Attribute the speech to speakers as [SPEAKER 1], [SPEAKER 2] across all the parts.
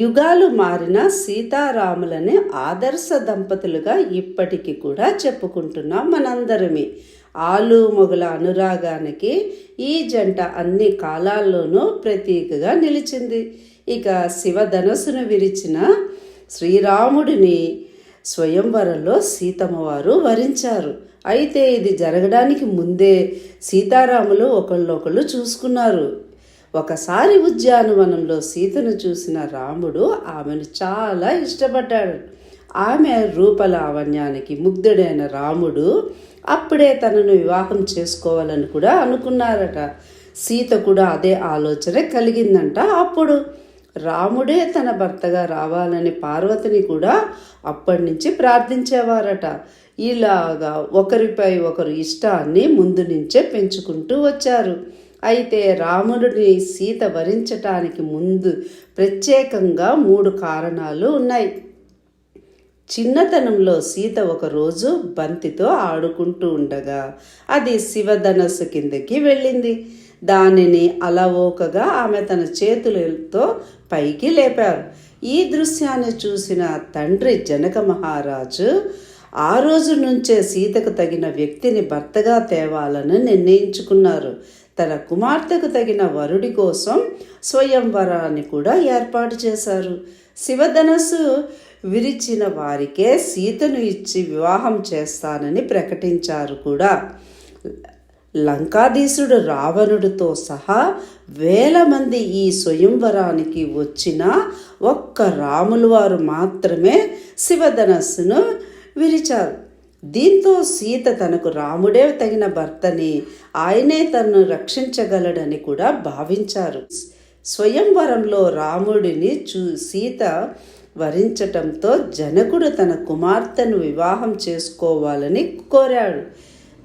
[SPEAKER 1] యుగాలు మారిన సీతారాములని ఆదర్శ దంపతులుగా ఇప్పటికీ కూడా చెప్పుకుంటున్నాం మనందరమే. ఆలు మొగల అనురాగానికి ఈ జంట అన్ని కాలాల్లోనూ ప్రతీకగా నిలిచింది. ఇక శివధనస్సును విరిచిన శ్రీరాముడిని స్వయంవరంలో సీతమ్మ వారు వరించారు. అయితే ఇది జరగడానికి ముందే సీతారాములు ఒకళ్ళొకళ్ళు చూసుకున్నారు. ఒకసారి ఉద్యానవనంలో సీతను చూసిన రాముడు ఆమెను చాలా ఇష్టపడ్డాడు. ఆమె రూపలావణ్యానికి ముగ్ధుడైన రాముడు అప్పుడే తనను వివాహం చేసుకోవాలని కూడా అనుకున్నారట. సీత కూడా అదే ఆలోచన కలిగిందంట అప్పుడు. రాముడే తన భర్తగా రావాలని పార్వతిని కూడా అప్పటి నుంచి ప్రార్థించేవారట. ఇలాగా ఒకరిపై ఒకరు ఇష్టాన్ని ముందు నుంచే పెంచుకుంటూ వచ్చారు. అయితే రాముడిని సీత వరించటానికి ముందు ప్రత్యేకంగా మూడు కారణాలు ఉన్నాయి. చిన్నతనంలో సీత ఒకరోజు బంతితో ఆడుకుంటూ ఉండగా అది శివధనస్సు కిందకి వెళ్ళింది. దానిని అలవోకగా ఆమె తన చేతులతో పైకి లేపారు. ఈ దృశ్యాన్ని చూసిన తండ్రి జనక మహారాజు ఆ రోజు నుంచే సీతకు తగిన వ్యక్తిని భర్తగా తేవాలని నిర్ణయించుకున్నారు. తన కుమార్తెకు తగిన వరుడి కోసం స్వయంవరాన్ని కూడా ఏర్పాటు చేశారు. శివధనస్సు విరిచిన వారికే సీతను ఇచ్చి వివాహం చేస్తానని ప్రకటించారు కూడా. లంకాధీశుడు రావణుడితో సహా వేల మంది ఈ స్వయంవరానికి వచ్చిన ఒక్క రాములు వారు మాత్రమే శివధనస్సును విరిచారు. దీంతో సీత తనకు రాముడే తగిన భర్తని ఆయనే తనను రక్షించగలడని కూడా భావించారు. స్వయంవరంలో రాముడిని చూ సీత వరించటంతో జనకుడు తన కుమార్తెను వివాహం చేసుకోవాలని కోరాడు.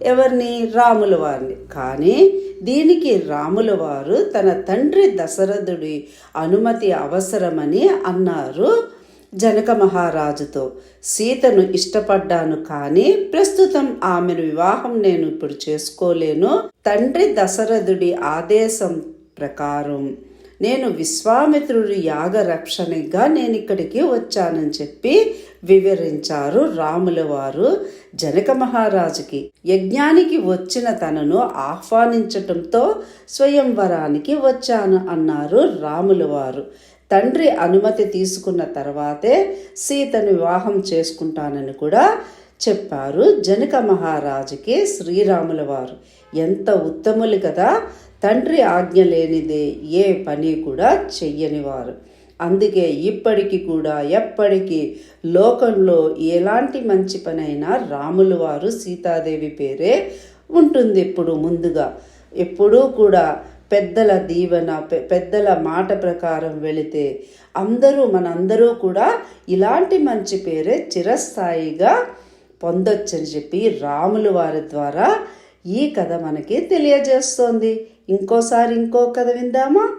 [SPEAKER 1] ఎవరిని? రాముల వారిని. కానీ దీనికి రాముల వారు తన తండ్రి దశరథుడి అనుమతి అవసరమని అన్నారు జనక మహారాజుతో సీతను ఇష్టపడ్డాను కానీ ప్రస్తుతం ఆమెను వివాహం నేను ఇప్పుడు చేసుకోలేను. తండ్రి దశరథుడి ఆదేశం ప్రకారం నేను విశ్వామిత్రుడి యాగ రక్షణగా నేను ఇక్కడికి వచ్చానని చెప్పి వివరించారు రాముల వారు. జనక మహారాజుకి యజ్ఞానికి వచ్చిన తనను ఆహ్వానించటంతో స్వయంవరానికి వచ్చాను అన్నారు రాముల వారు. తండ్రి అనుమతి తీసుకున్న తర్వాతే సీతను వివాహం చేసుకుంటానని కూడా చెప్పారు. జనక మహారాజుకి శ్రీరాముల వారు ఎంత ఉత్తములు కదా! తండ్రి ఆజ్ఞ లేనిదే ఏ పని కూడా చెయ్యనివారు అందుకే ఇప్పటికీ కూడా ఎప్పటికీ లోకంలో ఎలాంటి మంచి పనైనా రాముల వారు సీతాదేవి పేరే ఉంటుంది. ఇప్పుడు ముందుగా ఎప్పుడూ కూడా పెద్దల దీవెన పె- పెద్దల మాట ప్రకారం వెళితే అందరూ మనందరూ కూడా ఇలాంటి మంచి పేరే చిరస్థాయిగా పొందొచ్చని చెప్పి రాములు వారి ద్వారా ఈ కథ మనకి తెలియజేస్తోంది. ఇంకోసారి ఇంకో కథ విందామా?